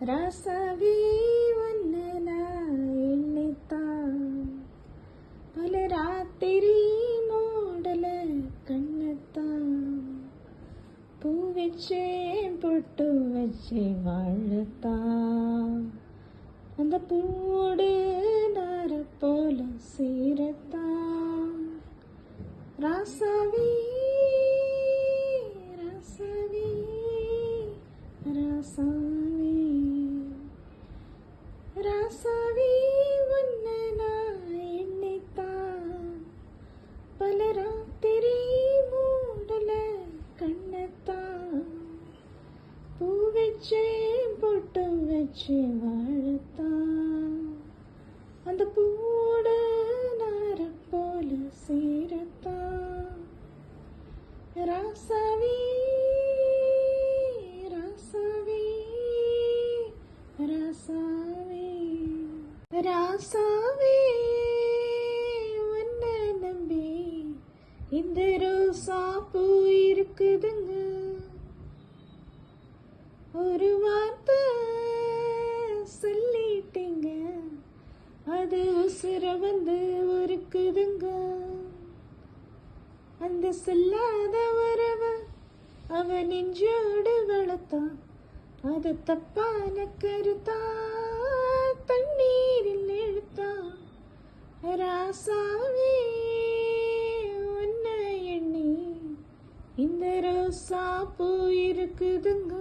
ராசாவே ஒன்னு நான் எண்ணித்தான் பல ராத்திரி மூடல கண்ணத்தான் பூ வச்சே பொட்டு வச்சே வாழத்தான் அந்த பூவோடு நார போல சீரத்தான் ராசாவே ராசாவே உன்னை நான் எண்ணித்தான். பல ராத்திரி மூடல கண்ணத்தான். பூ வச்சே பொட்டு வச்சு வாழத்தான். அந்த பூவோட நார போல சேரத்தான். ராசாவே ராசாவே உன்னை நம்பி இந்த ரோசா பூ இருக்குதுங்க. ஒரு வார்த்தை சொல்லிட்டீங்க அது உசுர வந்து இருக்குதுங்க அந்த சொல்லாத உறவ அவன் நெஞ்சோடு வளர்த்தான் அது தப்பான கருத்தான் ராசாவே உன்னை எண்ணி இந்த ரோசா பூ இருக்குதுங்க.